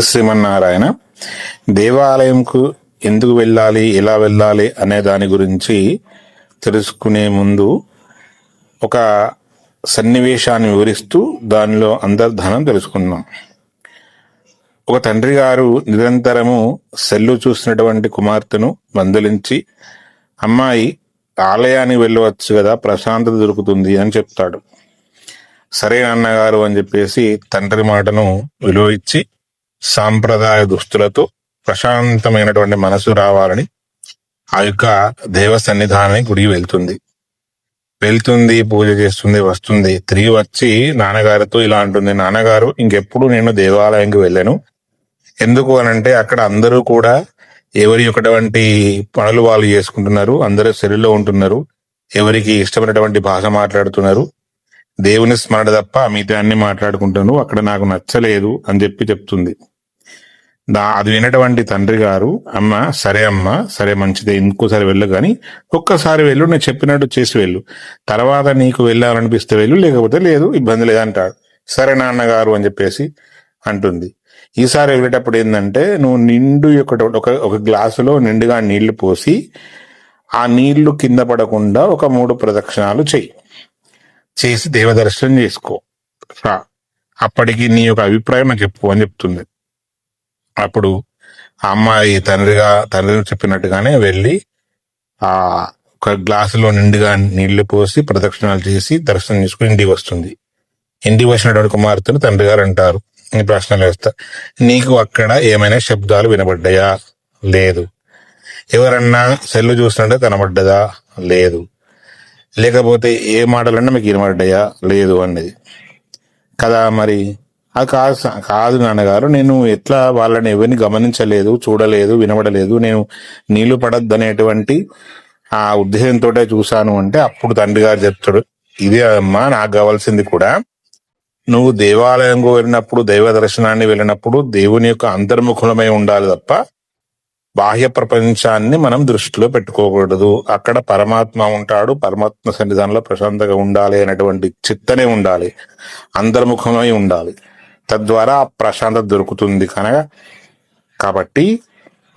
శ్రీమన్నారాయణ దేవాలయంకు ఎందుకు వెళ్ళాలి ఎలా వెళ్ళాలి అనే దాని గురించి తెలుసుకునే ముందు ఒక సన్నివేశాన్ని వివరిస్తూ దానిలో అంతర్ధానం తెలుసుకుందాం. ఒక తండ్రి గారు నిరంతరము సెల్లు చూసినటువంటి కుమార్తెను మందలించి అమ్మాయి ఆలయానికి వెళ్ళవచ్చు కదా ప్రశాంతత దొరుకుతుంది అని చెప్తాడు. సరే నాన్నగారు అని చెప్పేసి తండ్రి మాటను విలువ ఇచ్చి సాంప్రదాయ దుస్తులతో ప్రశాంతమైనటువంటి మనసు రావాలని ఆ యొక్క దేవ సన్నిధానానికి గుడికి వెళ్తుంది. వెళ్తుంది పూజ చేస్తుంది వస్తుంది. తిరిగి వచ్చి నాన్నగారితో ఇలా అంటుంది నాన్నగారు ఇంకెప్పుడు నేను దేవాలయంకి వెళ్ళాను. ఎందుకు అనంటే అక్కడ అందరూ కూడా ఎవరి ఒకటువంటి పనులు వాళ్ళు చేసుకుంటున్నారు అందరూ సెరిలో ఉంటున్నారు ఎవరికి ఇష్టమైనటువంటి భాష మాట్లాడుతున్నారు. దేవుని స్మరణ తప్ప మిగతా అన్ని మాట్లాడుకుంటున్నారు అక్కడ నాకు నచ్చలేదు అని చెప్పి చెప్తుంది. దా అది వినటువంటి తండ్రి గారు అమ్మ సరే అమ్మ సరే మంచిదే ఇంకోసారి వెళ్ళు కానీ ఒక్కసారి వెళ్ళు నేను చెప్పినట్టు చేసి వెళ్ళు. తర్వాత నీకు వెళ్ళాలనిపిస్తే వెళ్ళు లేకపోతే లేదు ఇబ్బంది లేదంటాడు సరే నాన్నగారు అని చెప్పేసి అంటుంది. ఈసారి వెళ్ళేటప్పుడు ఏంటంటే నువ్వు నిండు యొక్క ఒక ఒక గ్లాసులో నిండుగా నీళ్ళు పోసి ఆ నీళ్ళు కింద పడకుండా ఒక మూడు ప్రదక్షిణాలు చెయ్యి. చేసి దేవదర్శనం చేసుకో. అప్పటికి నీ యొక్క అభిప్రాయం నాకు చెప్పు అని చెప్తుంది. అప్పుడు ఆ అమ్మాయి తండ్రిగా తండ్రి చెప్పినట్టుగానే వెళ్ళి ఆ ఒక గ్లాసులో నిండుగా నీళ్ళు పోసి ప్రదక్షిణాలు చేసి దర్శనం చేసుకుని ఇంటికి వస్తుంది. ఇంటికి వచ్చినటువంటి కుమార్తెను తండ్రి గారు అంటారు. ఈ ప్రశ్నలు వేస్తా. నీకు అక్కడ ఏమైనా శబ్దాలు వినబడ్డాయా? లేదు. ఎవరన్నా సెల్లు చూస్తుంటే కనబడ్డదా? లేదు. లేకపోతే ఏ మాటలన్నా మీకు వినబడ్డాయా? లేదు అన్నది. కదా మరి? అది కాదు కాదు నాన్నగారు నేను ఎట్లా వాళ్ళని ఎవరిని గమనించలేదు చూడలేదు వినబడలేదు నేను నీళ్ళు పడద్దనేటువంటి ఆ ఉద్దేశంతో చూశాను అంటే అప్పుడు తండ్రి గారు చెప్తాడు ఇదే అమ్మా నాకు కావాల్సింది కూడా నువ్వు దేవాలయంకు వెళ్ళినప్పుడు దైవ దర్శనాన్ని వెళ్ళినప్పుడు దేవుని యొక్క అంతర్ముఖులమై ఉండాలి తప్ప బాహ్య ప్రపంచాన్ని మనం దృష్టిలో పెట్టుకోకూడదు. అక్కడ పరమాత్మ ఉంటాడు పరమాత్మ సన్నిధానంలో ప్రశాంతంగా ఉండాలి అనేటువంటి చిత్తనే ఉండాలి. అంతర్ముఖమై ఉండాలి. తద్వారా ఆ ప్రశాంతత దొరుకుతుంది కనుక. కాబట్టి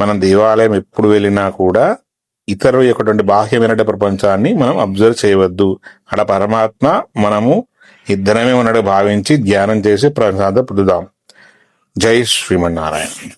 మనం దేవాలయం ఎప్పుడు వెళ్ళినా కూడా ఇతరుల యొక్కటువంటి బాహ్యమైన ప్రపంచాన్ని మనం అబ్జర్వ్ చేయవద్దు. అక్కడ పరమాత్మ మనము ఇద్దరమే ఉన్నట్టు భావించి ధ్యానం చేసి ప్రశాంత పొందుదాం. జై శ్రీమన్నారాయణ.